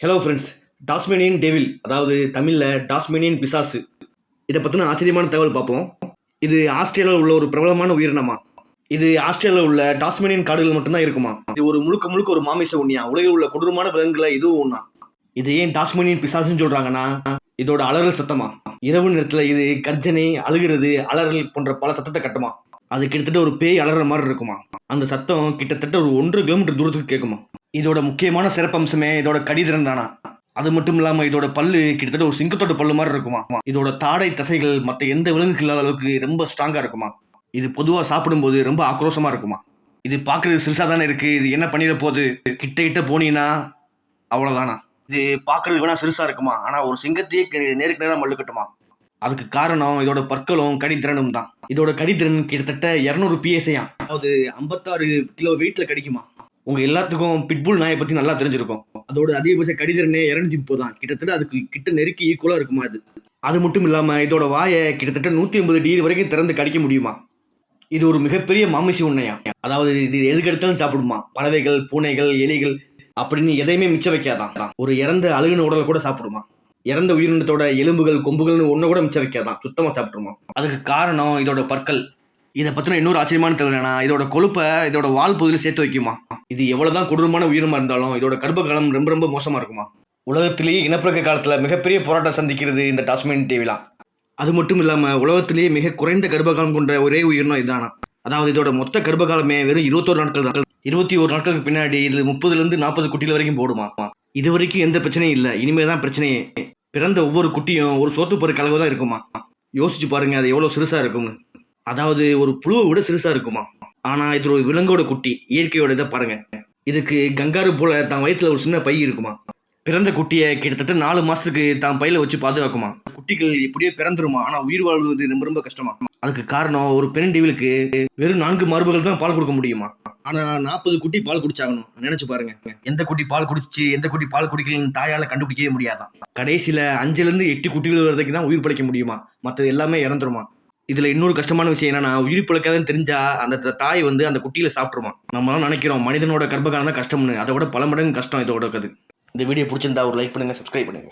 Hello friends Tasmanian devil அதாவது தமிழில் Tasmanian பிசாசு. இதை பற்றின ஆச்சரியமான தகவல் பார்ப்போம். இது ஆஸ்திரேலியாவில் உள்ள ஒரு பிரபலமான உயிரினமா? இது ஆஸ்திரேலியாவில் உள்ள டாஸ்மேனியன் காடுகள் மட்டும்தான் இருக்குமா? இது ஒரு முழுக்க முழுக்க ஒரு மாமிச உண்ணியா? உலகில் உள்ள கொடூரமான விலங்குகளை இதுவும் ஒன்றா இது ஏன் டாஸ்மேனியன் பிசாசுன்னு சொல்கிறாங்கன்னா இதோட அலறல் சத்தமா? இரவு நேரத்தில் இது கர்ஜனை அழுகிறது அலறல் போன்ற பல சத்தத்தை கட்டுமா? அது கிட்டத்தட்ட ஒரு பேய் அலற மாதிரி இருக்குமா? அந்த சத்தம் கிட்டத்தட்ட ஒரு ஒன்று கிலோமீட்டர் தூரத்துக்கு கேட்குமா இதோட முக்கியமான சிறப்பம்சமே இதோட கடிதிறன் தானா? அது மட்டும் இல்லாம இதோட பல்லு கிட்டத்தட்ட ஒரு சிங்கத்தோட பல்லு மாதிரி இருக்குமா? இதோட தாடை தசைகள் மற்ற எந்த விலங்குக்கு இல்லாத அளவுக்கு ரொம்ப ஸ்ட்ராங்கா இருக்குமா? இது பொதுவா சாப்பிடும்போது ரொம்ப ஆக்ரோஷமா இருக்குமா? இது பார்க்கறது சிறுசா தானே இருக்கு. இது என்ன பண்ணிட போகுது? கிட்ட கிட்ட போனீங்கன்னா அவ்வளவுதானா? இது பார்க்கறது வேணா சிறுசா இருக்குமா? ஆனா ஒரு சிங்கத்தையே நேருக்கு நேராக மல்லு கட்டுமா? அதுக்கு காரணம் இதோட பற்களும் கடித்திறனும் தான். இதோட கடித்திறன் கிட்டத்தட்ட இரநூறு பிஎஸ்ஐயா அதாவது ஐம்பத்தாறு கிலோ வெயிட்ல கடிக்குமா? உங்க எல்லாத்துக்கும் பிட்புல் நாயை பத்தி நல்லா தெரிஞ்சிருக்கும். அதோட அதிகபட்ச கடிதிறனே இரநூத்தி முப்பது தான். கிட்டத்தட்ட அதுக்கு கிட்ட நெருக்கி ஈக்குவலா இருக்குமா அது அது மட்டும் இல்லாம இதோட வாயை கிட்டத்தட்ட நூத்தி ஐம்பது டிகிரி வரைக்கும் திறந்து கடிக்க முடியுமா? இது ஒரு மிகப்பெரிய மாமிசி உண்ணையா? அதாவது இது எதுக்கெடுத்தாலும் சாப்பிடுமா? பறவைகள் பூனைகள் எலிகள் அப்படின்னு எதையுமே மிச்சம் வைக்காதான் ஒரு இறந்த அழுகுன உடலை கூட சாப்பிடுமா? இறந்த உயிரினத்தோட எலும்புகள் கொம்புகள்னு ஒன்று கூட மிச்சம் வைக்காதான் சுத்தமாக சாப்பிட்ருமா அதுக்கு காரணம் இதோட பற்கள். இதை பற்றின இன்னொரு ஆச்சரியமான தகவல் இதோட கொழுப்பை இதோட வால் பகுதியில் சேர்த்து வைக்குமா? இது எவ்வளவுதான் கொடூரமான உயிரமாக இருந்தாலும் இதோட கர்ப்ப காலம் ரொம்ப ரொம்ப மோசமா இருக்குமா? உலகத்திலேயே இனப்பெருக்க காலத்துல மிகப்பெரிய போராட்டம் சந்திக்கிறது இந்த டாஸ்மேன் டிவிலாம் அது மட்டும் இல்லாம உலகத்திலேயே மிக குறைந்த கர்ப்பகாலம் கொண்ட ஒரே உயிரினம் இதுதானா? அதாவது இதோட மொத்த கர்ப்பகாலமே வெறும் இருபத்தோரு நாட்கள் தான். இருபத்தி ஒரு நாட்களுக்கு பின்னாடி இது முப்பதுல இருந்து நாற்பது குட்டியில் வரைக்கும் போடுமா? இது வரைக்கும் எந்த பிரச்சனையும் இல்லை. இனிமேல் தான் பிரச்சனையே. பிறந்த ஒவ்வொரு குட்டியும் ஒரு சோத்து பொறு கலவை தான் இருக்குமா? யோசிச்சு பாருங்க அது எவ்வளவு சிறுசா இருக்கும்னு. அதாவது ஒரு புழுவை விட சிறுசா இருக்குமா? ஆனா இது ஒரு விலங்கோட குட்டி இயற்கையோட இதை பாருங்க. இதுக்கு கங்காரு போல தான் வயிற்றுல ஒரு சின்ன பை இருக்குமா? பிறந்த குட்டியை கிட்டத்தட்ட நாலு மாசத்துக்கு தான் பையில வச்சு பாதுகாக்குமா? குட்டிகள் இப்படியே பிறந்துருமா? ஆனா உயிர் வாழ்வது ரொம்ப ரொம்ப கஷ்டமா? அதுக்கு காரணம் ஒரு பெண் டிவிலுக்கு வெறும் நான்கு மார்புகள் தான் பால் கொடுக்க முடியுமா? ஆனா நாற்பது குட்டி பால் குடிச்சாகணும். நினைச்சு பாருங்க. எந்த குட்டி பால் குடிச்சு எந்த குட்டி பால் குடிக்கலன்னு தாயால கண்டுபிடிக்கவே முடியாதான். கடைசியில அஞ்சுல இருந்து எட்டு குட்டிகள் வரைக்கும் தான் உயிர் பிழைக்க முடியுமா? மற்றது எல்லாமே இறந்துருமா? இதில் இன்னொரு கஷ்டமான விஷயம் என்னன்னா உயிர் பிழைக்காதுன்னு தெரிஞ்சா அந்த தாய் வந்து அந்த குட்டியில் சாப்பிட்டுருமா நம்மளாம் நினைக்கிறோம் மனிதனோட கர்ப்பகாலம் தான் கஷ்டம்னு. அதை விட பல மடங்கு கஷ்டம் இதோட இருக்குது. இந்த வீடியோ பிடிச்சிருந்தா ஒரு லைக் பண்ணுங்கள் சப்ஸ்கிரைப் பண்ணுங்க.